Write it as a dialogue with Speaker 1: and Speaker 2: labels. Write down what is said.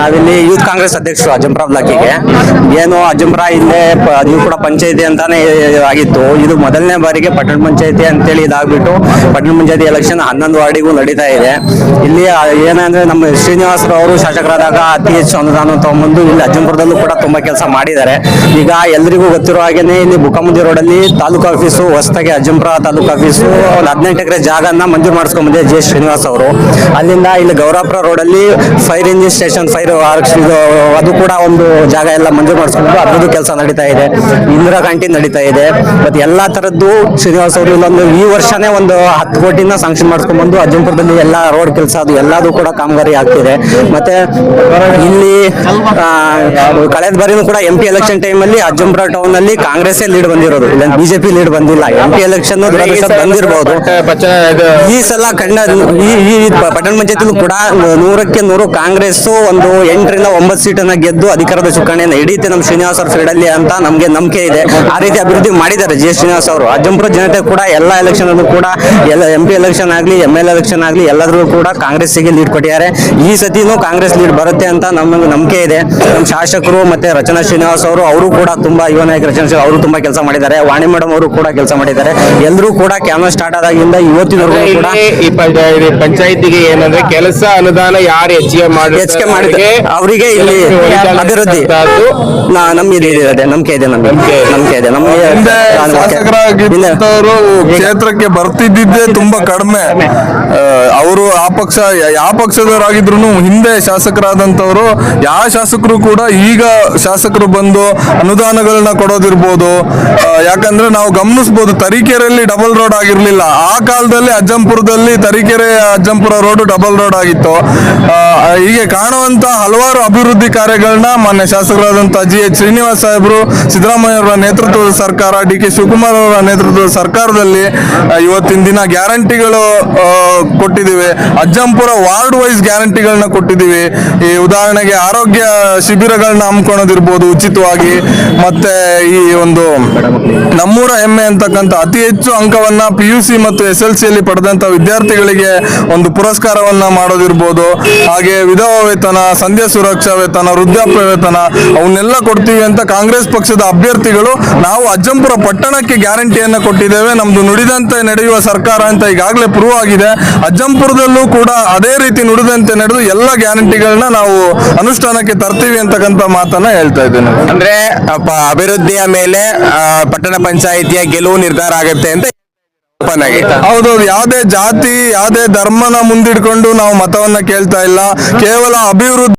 Speaker 1: ನಾವಿಲ್ಲಿ ಯೂತ್ ಕಾಂಗ್ರೆಸ್ ಅಧ್ಯಕ್ಷರು ಅಜಂಪುರ ಬ್ಲಾಕಿಗೆ. ಏನು ಅಜಂಪುರ ಇಲ್ಲೇ ಅದು ಕೂಡ ಪಂಚಾಯತಿ ಅಂತಾನೆ ಆಗಿತ್ತು. ಇದು ಮೊದಲನೇ ಬಾರಿಗೆ ಪಟ್ಟಣ ಪಂಚಾಯತಿ ಅಂತೇಳಿ ಇದಾಗ್ಬಿಟ್ಟು ಪಟ್ಟಣ ಪಂಚಾಯತಿ ಎಲೆಕ್ಷನ್ ಹನ್ನೊಂದು ವಾರ್ಡಿಗೂ ನಡೀತಾ ಇದೆ. ಇಲ್ಲಿ ಏನಂದ್ರೆ ನಮ್ಮ ಶ್ರೀನಿವಾಸ್ ಅವರು ಶಾಸಕರಾದಾಗ ಅತಿ ಹೆಚ್ಚು ಅನುದಾನ ತಗೊಂಬಂದು ಇಲ್ಲಿ ಅಜ್ಜಂಪುರದಲ್ಲೂ ಕೂಡ ತುಂಬಾ ಕೆಲಸ ಮಾಡಿದ್ದಾರೆ. ಈಗ ಎಲ್ಲರಿಗೂ ಗೊತ್ತಿರೋ ಹಾಗೇನೆ ಇಲ್ಲಿ ಬುಕ್ಕಮುಂದಿ ರೋಡಲ್ಲಿ ತಾಲೂಕು ಆಫೀಸು, ಹೊಸದಾಗಿ ಅಜ್ಜಂಪುರ ತಾಲೂಕು ಆಫೀಸು ಹದಿನೆಂಟು ಎಕರೆ ಜಾಗನ ಮಂಜೂರು ಮಾಡಿಸ್ಕೊಂಬಂದಿದೆ ಜೆ ಶ್ರೀನಿವಾಸ್ ಅವರು. ಅಲ್ಲಿಂದ ಇಲ್ಲಿ ಗೌರಾಪುರ ರೋಡಲ್ಲಿ ಫೈರ್ ಇಂಜಿನ್ ಸ್ಟೇಷನ್, ಫೈರ್ ಇದು ಅದು ಕೂಡ ಒಂದು ಜಾಗ ಎಲ್ಲ ಮಂಜೂರು ಮಾಡಿಸ್ಕೊಂಡು ಅದ್ರದ್ದು ಕೆಲಸ ನಡೀತಾ ಇದೆ. ಇಂದಿರಾ ಕ್ಯಾಂಟೀನ್ ನಡೀತಾ ಇದೆ. ಮತ್ತೆ ಎಲ್ಲಾ ತರದ್ದು ಶ್ರೀನಿವಾಸ ಅವರು ಇಲ್ಲೊಂದು ಈ ವರ್ಷನೇ ಒಂದು ಹತ್ತು ಕೋಟಿನ ಸಾಂಕ್ಷನ್ ಮಾಡಿಸ್ಕೊಂಡ್ಬಂದು ಅಜ್ಜಂಪುರದಲ್ಲಿ ಎಲ್ಲ ರೋಡ್ ಕೆಲಸ ಅದು ಎಲ್ಲದೂ ಕೂಡ ಕಾಮಗಾರಿ ಆಗ್ತಿದೆ. ಮತ್ತೆ ಇಲ್ಲಿ ಕಳೆದ ಬಾರಿನೂ ಕೂಡ ಎಂ ಪಿ ಎಲೆಕ್ಷನ್ ಟೈಮ್ ಅಲ್ಲಿ ಅಜ್ಜಂಪುರ ಟೌನ್ ಅಲ್ಲಿ ಕಾಂಗ್ರೆಸ್ ಲೀಡ್ ಬಂದಿರೋದು. ಇಲ್ಲ ಬಿಜೆಪಿ ಲೀಡ್ ಬಂದಿಲ್ಲ. ಎಂ ಪಿ ಎಲೆಕ್ಷನ್ ಬಂದಿರಬಹುದು ಈ ಸಲ ಕಣ್ಣ ಈ ಪಟ್ಟಣ ಪಂಚಾಯತಿಲೂ ಕೂಡ ನೂರಕ್ಕೆ ನೂರು ಕಾಂಗ್ರೆಸ್ ಒಂದು ಎಂಟರಿಂದ ಒಂಬತ್ತು ಸೀಟನ್ನ ಗೆದ್ದು ಅಧಿಕಾರದ ಚುಕ್ಕಾಣಿಯನ್ನು ಹಿಡಿಯುತ್ತೆ ನಮ್ಮ ಶ್ರೀನಿವಾಸ್ ಅವ್ರ ಫೀಲ್ಡಲ್ಲಿ ಅಂತ ನಮಗೆ ನಂಬಿಕೆ ಇದೆ. ಆ ರೀತಿ ಅಭಿವೃದ್ಧಿ ಮಾಡಿದ್ದಾರೆ ಜಿ ಎಸ್ ಶ್ರೀನಿವಾಸ್ ಅವರು. ಅಜ್ಜಂಪುರ ಜನತೆ ಕೂಡ ಎಲ್ಲ ಎಲೆಕ್ಷನ್ ಅಲ್ಲೂ ಕೂಡ ಎಲ್ಲ ಎಂ ಪಿ ಎಲೆಕ್ಷನ್ ಆಗಲಿ ಎಂ ಎಲ್ ಎಲೆಕ್ಷನ್ ಆಗಲಿ ಎಲ್ಲದರಲ್ಲೂ ಕೂಡ ಕಾಂಗ್ರೆಸ್ಸಿಗೆ ಲೀಡ್ ಕೊಟ್ಟಿದ್ದಾರೆ. ಈ ಸತಿನೂ ಕಾಂಗ್ರೆಸ್ ಲೀಡ್ ಬರುತ್ತೆ ಅಂತ ನಮಗೆ ನಂಬಿಕೆ ಇದೆ. ನಮ್ಮ ಶಾಸಕರು ಮತ್ತೆ ರಚನಾ ಶ್ರೀನಿವಾಸ್ ಅವರು ಅವರು ಕೂಡ ತುಂಬಾ ಯುವ ನಾಯಕ ರಚನಾ ಅವರು ತುಂಬಾ ಕೆಲಸ ಮಾಡಿದ್ದಾರೆ. ವಾಣಿ ಮೇಡಮ್ ಅವರು ಕೂಡ ಕೆಲಸ ಮಾಡಿದ್ದಾರೆ. ಎಲ್ಲರೂ ಕೂಡ ಕ್ಯಾಮ್ರಾ ಸ್ಟಾರ್ಟ್ ಆದಾಗಿಂದ ಇವತ್ತಿನವರೆಗೂ ಕೂಡ
Speaker 2: ಈ ಪಂಚಾಯತಿ ಪಂಚಾಯತಿಗೆ ಏನಂದ್ರೆ ಕೆಲಸ ಅನುದಾನ ಯಾರು ಹೆಚ್ಚಿಗೆ ಮಾಡಿ
Speaker 1: ಹೆಚ್ಚಿಗೆ ಮಾಡಿದ್ದಾರೆ. ಅವರಿಗೆ ಇಲ್ಲಿ ಅಭಿವೃದ್ಧಿ. ನಾ- ನಮ್ಗೆ ಇದೆ ನಂಬಿಕೆ ಇದೆ ನಮ್ಗೆ
Speaker 2: ನಂಬಿಕೆ ಇದೆ.
Speaker 1: ನಮ್ಗೆ
Speaker 3: ಕ್ಷೇತ್ರಕ್ಕೆ ಬರ್ತಿದ್ದಿದ್ದೇ ತುಂಬಾ ಕಡಿಮೆ. ಆ ಪಕ್ಷ, ಯಾವ ಪಕ್ಷದವರಾಗಿದ್ರು ಹಿಂದೆ ಶಾಸಕರಾದಂಥವರು, ಯಾವ ಶಾಸಕರು ಕೂಡ ಈಗ ಶಾಸಕರು ಬಂದು ಅನುದಾನಗಳನ್ನ ಕೊಡೋದಿರ್ಬೋದು. ಯಾಕಂದ್ರೆ ನಾವು ಗಮನಿಸ್ಬೋದು, ತರೀಕೆರೆಯಲ್ಲಿ ಡಬಲ್ ರೋಡ್ ಆಗಿರಲಿಲ್ಲ. ಆ ಕಾಲದಲ್ಲಿ ಅಜ್ಜಂಪುರದಲ್ಲಿ Tarikere, Ajjampura road double road ಆಗಿತ್ತು. ಹೀಗೆ ಕಾಣುವಂತ ಹಲವಾರು ಅಭಿವೃದ್ಧಿ ಕಾರ್ಯಗಳನ್ನ ಮಾನ್ಯ ಶಾಸಕರಾದಂಥ ಜಿ ಎಚ್ ಶ್ರೀನಿವಾಸ್ ಸಾಹೇಬರು, ಸಿದ್ದರಾಮಯ್ಯ ಅವರ ನೇತೃತ್ವದ ಸರ್ಕಾರ, ಡಿ ಕೆ ಶಿವಕುಮಾರ್ ಅವರ ನೇತೃತ್ವದ ಸರ್ಕಾರದಲ್ಲಿ ಇವತ್ತಿನ ದಿನ ಗ್ಯಾರಂಟಿಗಳು ಕೊಟ್ಟಿದ್ದೀವಿ ಅಜ್ಜಂಪುರ ವಾರ್ಡ್ ವೈಸ್ ಗ್ಯಾರಂಟಿಗಳನ್ನ ಕೊಟ್ಟಿದ್ದೀವಿ. ಈ ಉದಾಹರಣೆಗೆ ಆರೋಗ್ಯ ಶಿಬಿರಗಳನ್ನ ಹಮ್ಮಿಕೊಳ್ಳೋದಿರ್ಬೋದು ಉಚಿತವಾಗಿ. ಮತ್ತೆ ಈ ಒಂದು ನಮ್ಮೂರ ಹೆಮ್ಮೆ ಅಂತಕ್ಕಂಥ ಅತಿ ಹೆಚ್ಚು ಅಂಕವನ್ನ ಪಿ ಯು ಸಿ ಮತ್ತು ಎಸ್ ಎಲ್ ಸಿಯಲ್ಲಿ ಪಡೆದಂತ ವಿದ್ಯಾರ್ಥಿಗಳಿಗೆ ಒಂದು ಪುರಸ್ಕಾರವನ್ನ ಮಾಡೋದಿರ್ಬೋದು. ಹಾಗೆ ವಿಧವಾ ವೇತನ, ಸಂಧ್ಯಾ ಸುರಕ್ಷಾ ವೇತನ, ವೃದ್ಧಾಪ್ಯ ವೇತನ ಅವನ್ನೆಲ್ಲ ಕೊಡ್ತೀವಿ ಅಂತ ಕಾಂಗ್ರೆಸ್ ಪಕ್ಷದ ಅಭ್ಯರ್ಥಿಗಳು ನಾವು ಅಜ್ಜಂಪುರ ಪಟ್ಟಣಕ್ಕೆ ಗ್ಯಾರಂಟಿಯನ್ನ ಕೊಟ್ಟಿದ್ದೇವೆ. ನಮ್ದು ನುಡಿದಂತೆ ನಡೆಯುವ ಸರ್ಕಾರ ಅಂತ ಈಗಾಗಲೇ ಪ್ರೂವ್ ಆಗಿದೆ. ಅಜ್ಜಂಪುರದಲ್ಲೂ ಕೂಡ ಅದೇ ರೀತಿ ನುಡಿದಂತೆ ನಡೆದು ಎಲ್ಲ ಗ್ಯಾರಂಟಿಗಳನ್ನ ನಾವು ಅನುಷ್ಠಾನಕ್ಕೆ ತರ್ತೀವಿ ಅಂತಕ್ಕಂಥ ಮಾತನ್ನ ಹೇಳ್ತಾ ಇದ್ದೇನೆ.
Speaker 2: ಅಂದ್ರೆ ಅಭಿವೃದ್ಧಿಯ ಮೇಲೆ ಪಟ್ಟಣ ಪಂಚಾಯಿತಿಯ ಗೆಲುವು ನಿರ್ಧಾರ ಆಗುತ್ತೆ ಅಂತ
Speaker 3: ಹೌದೌದು ಯಾವುದೇ ಜಾತಿ ಯಾವುದೇ ಧರ್ಮನ ಮುಂದಿಡ್ಕೊಂಡು ನಾವು ಮತವನ್ನ ಕೇಳ್ತಾ ಇಲ್ಲ. ಕೇವಲ ಅಭಿವೃದ್ಧಿ